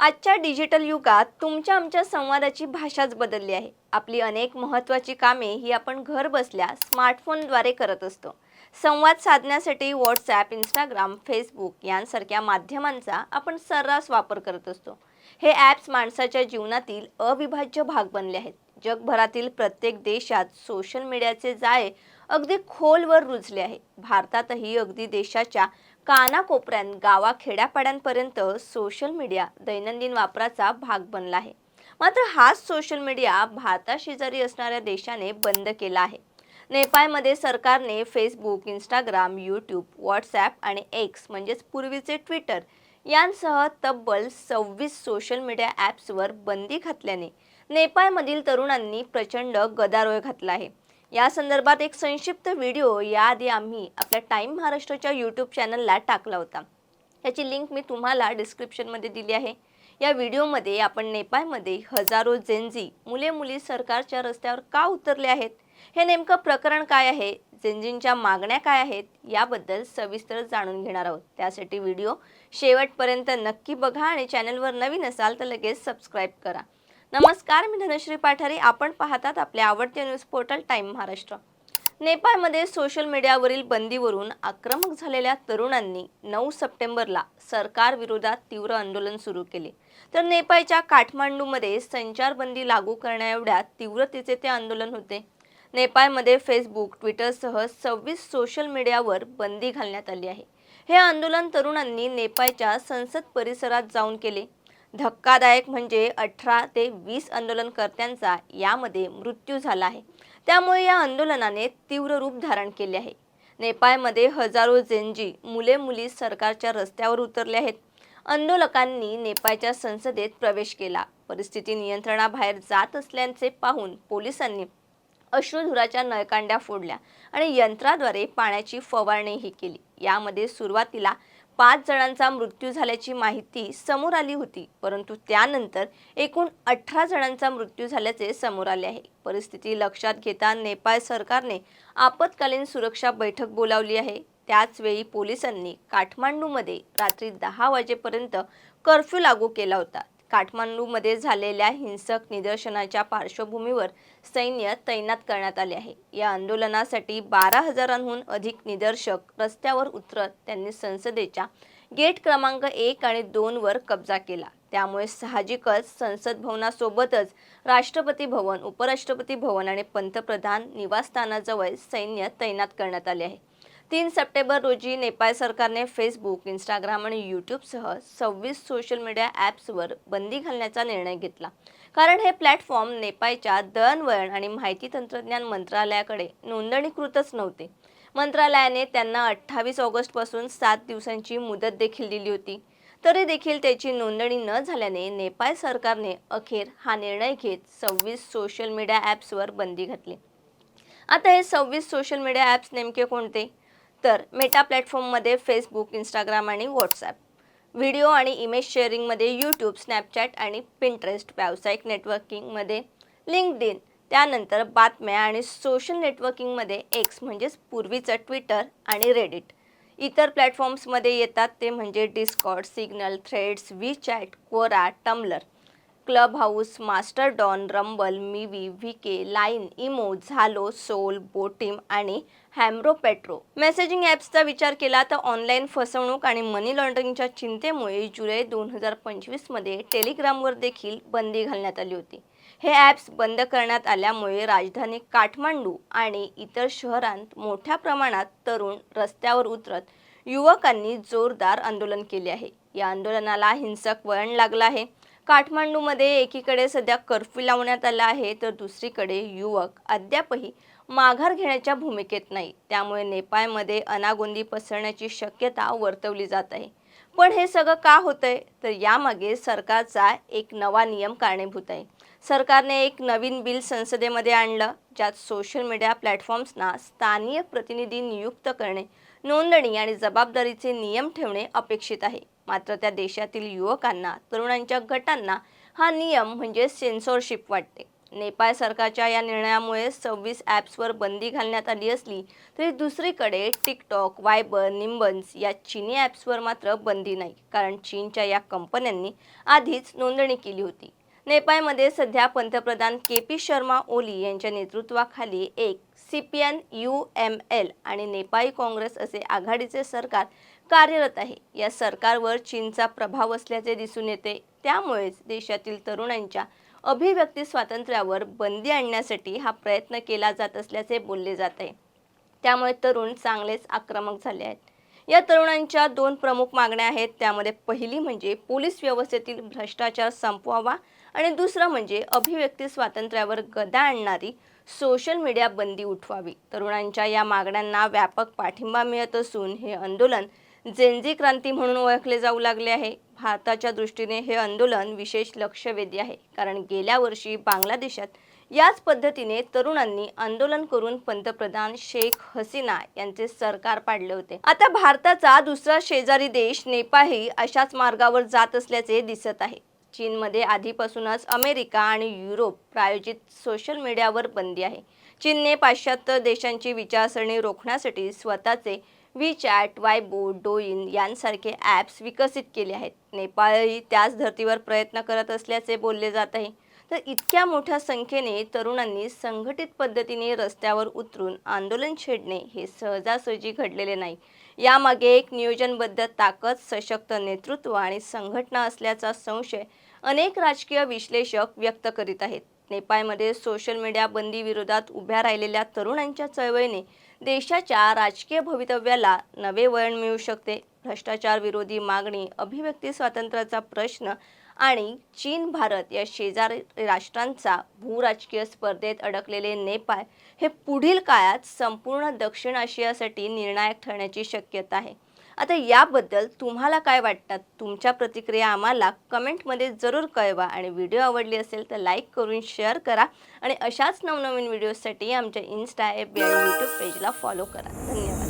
आजच्या डिजिटल युगात तुमच्या आमच्या संवादाची भाषाच बदलली आहे. आपली अनेक महत्त्वाची कामे ही आपण घर बसल्या स्मार्टफोनद्वारे करत असतो. संवाद साधण्यासाठी व्हॉट्सॲप इंस्टाग्राम फेसबुक यांसारख्या माध्यमांचा आपण सर्रास वापर करत असतो. हे ॲप्स माणसाच्या जीवनातील अविभाज्य भाग बनले आहेत. जगभरातील प्रत्येक देशात सोशल मीडियाचे जाळे अगदी खोलवर रुजले आहे. भारतातही अगदी देशाच्या कानाकोपऱ्यात गावाखेड्यापाड्यांपर्यंत सोशल मीडिया दैनंदिन वापराचा भाग बनला आहे. मात्र हाच सोशल मीडिया भारताशेजारी असणाऱ्या देशाने बंद केला आहे. नेपाळमध्ये सरकारने फेसबुक इंस्टाग्राम यूट्यूब व्हॉट्सॲप आणि एक्स म्हणजेच पूर्वीचे ट्विटर यांसह तब्बल सव्वीस सोशल मीडिया ॲप्सवर बंदी घातल्याने नेपाळमधील तरुणांनी प्रचंड गदारोळ घातला आहे. या संदर्भात एक संक्षिप्त व्हिडिओ याआधी आम्ही आपल्या टाईम महाराष्ट्राच्या यूट्यूब चॅनलला टाकला होता. याची लिंक मी तुम्हाला डिस्क्रिप्शनमध्ये दिली आहे. या व्हिडिओमध्ये आपण नेपाळमध्ये हजारो जेंजी मुले मुली सरकारच्या रस्त्यावर का उतरले आहेत? हे नेमकं प्रकरण काय आहे? जेंजींच्या मागण्या काय आहेत? याबद्दल सविस्तर जाणून घेणार आहोत. त्यासाठी व्हिडिओ शेवटपर्यंत नक्की बघा आणि चॅनलवर नवीन असाल तर लगेच सबस्क्राईब करा. नमस्कार मी धनश्री पाठारे. आपण पाहतात आपले आवडते न्यूज पोर्टल टाइम महाराष्ट्र. नेपाळमध्ये सोशल मीडियावरील बंदीवरून आक्रमक झालेल्या तरुणांनी नऊ सप्टेंबरला सरकार विरोधात तीव्र आंदोलन सुरू केले. तर नेपाळच्या काठमांडूमध्ये संचारबंदी लागू करण्याएवढ्या तीव्रतेचे ते आंदोलन होते. नेपाळमध्ये फेसबुक ट्विटरसह सव्वीस सोशल मीडियावर बंदी घालण्यात आली आहे. हे आंदोलन तरुणांनी नेपाळच्या संसद परिसरात जाऊन केले. धक्कादायक म्हणजे अठरा ते वीस आंदोलनकर्त्यांचा यामध्ये मृत्यू झाला आहे. त्यामुळे या आंदोलनाने तीव्र रूप धारण केले आहे. नेपाळमध्ये हजारो जेंजी मुले मुली सरकारच्या रस्त्यावर उतरले आहेत. आंदोलकांनी नेपाळच्या संसदेत प्रवेश केला. परिस्थिती नियंत्रणाबाहेर जात असल्याचे पाहून पोलिसांनी अश्रुधुराच्या नळकांड्या फोडल्या आणि यंत्राद्वारे पाण्याची फवारणीही केली. यामध्ये सुरुवातीला पाच जणांचा मृत्यू झाल्याची माहिती समोर आली होती परंतु त्यानंतर एकूण अठरा जणांचा मृत्यू झाल्याचे समोर आले आहे. परिस्थिती लक्षात घेता नेपाळ सरकारने आपत्कालीन सुरक्षा बैठक बोलावली आहे. त्याचवेळी पोलिसांनी काठमांडूमध्ये रात्री दहा वाजेपर्यंत कर्फ्यू लागू केला होता. काठमांडूमध्ये झालेल्या हिंसक निदर्शनाच्या पार्श्वभूमीवर सैन्य तैनात करण्यात आले आहे. या आंदोलनासाठी बारा हजारांहून अधिक निदर्शक रस्त्यावर उतरत त्यांनी संसदेच्या गेट क्रमांक एक आणि दोनवर कब्जा केला. त्यामुळे साहजिकच संसद भवनासोबतच राष्ट्रपती भवन उपराष्ट्रपती भवन आणि पंतप्रधान निवासस्थानाजवळ सैन्य तैनात करण्यात आले आहे. तीन सप्टेंबर रोजी नेपाळ सरकारने फेसबुक इंस्टाग्राम आणि यूट्यूबसह सव्वीस सोशल मीडिया ॲप्सवर बंदी घालण्याचा निर्णय घेतला. कारण हे प्लॅटफॉर्म नेपाळच्या दळणवळण आणि माहिती तंत्रज्ञान मंत्रालयाकडे नोंदणीकृतच नव्हते. मंत्रालयाने त्यांना अठ्ठावीस ऑगस्टपासून सात दिवसांची मुदत देखील दिली होती. तरी देखील त्याची नोंदणी न झाल्याने नेपाळ सरकारने अखेर हा निर्णय घेत सव्वीस सोशल मीडिया ॲप्सवर बंदी घातली. आता हे सव्वीस सोशल मीडिया ॲप्स नेमके कोणते? तर मेटा प्लॅटफॉर्ममध्ये फेसबुक इंस्टाग्राम आणि व्हॉट्सॲप व्हिडिओ आणि इमेज शेअरिंगमध्ये यूट्यूब स्नॅपचॅट आणि पिंटरेस्ट व्यावसायिक नेटवर्किंगमध्ये लिंकडिन त्यानंतर बातम्या आणि सोशल नेटवर्किंगमध्ये एक्स म्हणजेच पूर्वीचं ट्विटर आणि रेडिट इतर प्लॅटफॉर्म्समध्ये येतात ते म्हणजे Discord Signal Threads WeChat Quora Tumblr Clubhouse Mastodon Rumble MeWe VK Line Imo Zalo Soul Botim आणि हॅम्रो पेट्रो. मेसेजिंग ॲप्सचा विचार केला तर ऑनलाईन फसवणूक आणि मनी लॉन्ड्रिंगच्या चिंतेमुळे जुलै दोन हजार पंचवीसमध्ये टेलिग्रामवर देखील बंदी घालण्यात आली होती. हे ॲप्स बंद करण्यात आल्यामुळे राजधानी काठमांडू आणि इतर शहरांत मोठ्या प्रमाणात तरुण रस्त्यावर उतरत युवकांनी जोरदार आंदोलन केले आहे. या आंदोलनाला हिंसक वळण लागलं आहे. काठमांडूमध्ये एकीकडे सध्या कर्फ्यू लावण्यात आला आहे तर दुसरीकडे युवक अद्यापही माघार घेण्याच्या भूमिकेत नाही. त्यामुळे नेपाळमध्ये अनागोंदी पसरण्याची शक्यता वर्तवली जात आहे. पण हे सगळं का होतंय? तर यामागे सरकारचा एक नवा नियम कारणीभूत आहे. सरकारने एक नवीन बिल संसदेमध्ये आणलं ज्यात सोशल मीडिया प्लॅटफॉर्म्सना स्थानिक प्रतिनिधी नियुक्त करणे नोंदणी आणि जबाबदारीचे नियम ठेवणे अपेक्षित आहे. मात्र त्या देशातील युवकांना तरुणांच्या गटांना हा नियम म्हणजे सेन्सॉरशिप वाटते. नेपाळ सरकारच्या या निर्णयामुळे सव्वीस ॲप्सवर बंदी घालण्यात आली असली तरी दुसरीकडे टिकटॉक वायबर निंबन्स या चिनी ॲप्सवर मात्र बंदी नाही कारण चीनच्या या कंपन्यांनी आधीच नोंदणी केली होती. नेपाळमध्ये सध्या पंतप्रधान के पी शर्मा ओली यांच्या नेतृत्वाखाली एक C P N U M L आणि नेपाळी काँग्रेस असे आघाडीचे सरकार कार्यरत आहे. या सरकारवर चीनचा प्रभाव असल्याचे दिसून येते. त्यामुळेच देशातील तरुणांच्या अभिव्यक्ती स्वातंत्र्यावर बंदी आणण्यासाठी हा प्रयत्न केला जात असल्याचे बोलले जात आहे. त्यामुळे तरुण चांगलेच आक्रमक झाले आहेत. या तरुणांच्या दोन प्रमुख मागण्या आहेत. त्यामध्ये पहिली म्हणजे पोलीस व्यवस्थेतील भ्रष्टाचार संपवावा आणि दुसरं म्हणजे अभिव्यक्ती स्वातंत्र्यावर गदा आणणारी सोशल मीडिया बंदी उठवावी. तरुणांच्या या मागण्यांना व्यापक पाठिंबा मिळत असून हे आंदोलन जेनजी क्रांती म्हणून ओळखले जाऊ लागले आहे. भारताच्या दृष्टीने हे आंदोलन विशेष लक्षवेधी आहे. कारण गेल्या वर्षी बांगलादेशात याच पद्धतीने तरुणांनी आंदोलन करून पंतप्रधान शेख हसीना यांचे सरकार पाडले होते. आता भारताचा दुसरा शेजारी देश नेपाळही अशाच मार्गावर जात असल्याचे दिसत आहे. चीनमध्ये आधीपासूनच अमेरिका आणि युरोप प्रायोजित सोशल मीडियावर बंदी आहे. चीनने पाश्चात्य देशांची विचारसरणी रोखण्यासाठी स्वतःचे वी चॅट वायबो डोईन यांसारखे ॲप्स विकसित केले आहेत. नेपाळही त्याच धर्तीवर प्रयत्न करत असल्याचे बोलले जात आहे. तर इतक्या मोठ्या संख्येने तरुणांनी संघटित पद्धतीने रस्त्यावर उतरून आंदोलन छेडणे हे सहजासहजी घडलेले नाही. यामागे एक नियोजनबद्ध ताकद सशक्त नेतृत्व आणि संघटना असल्याचा संशय अनेक राजकीय विश्लेषक व्यक्त करीत आहेत. नेपाळमध्ये सोशल मीडिया बंदी विरोधात उभ्या राहिलेल्या तरुणांच्या चळवळीने देशाच्या राजकीय भवितव्याला नवे वळण मिळू शकते. भ्रष्टाचार विरोधी मागणी अभिव्यक्ती स्वातंत्र्याचा प्रश्न आणि चीन भारत या शेजारी राष्ट्रांचा भूराजकीय स्पर्धेत अडकलेले नेपाळ हे पुढील काळात संपूर्ण दक्षिण आशियासाठी निर्णायक ठरण्याची शक्यता आहे. आता याबद्दल तुम्हाला काय वाटतात? तुमच्या प्रतिक्रिया आम्हाला कमेंटमध्ये जरूर कळवा. आणि व्हिडिओ आवडली असेल तर लाईक करून शेअर करा. आणि अशाच नवनवीन व्हिडिओसाठी आमच्या इन्स्टा ॲप या यूट्यूब पेजला फॉलो करा. धन्यवाद.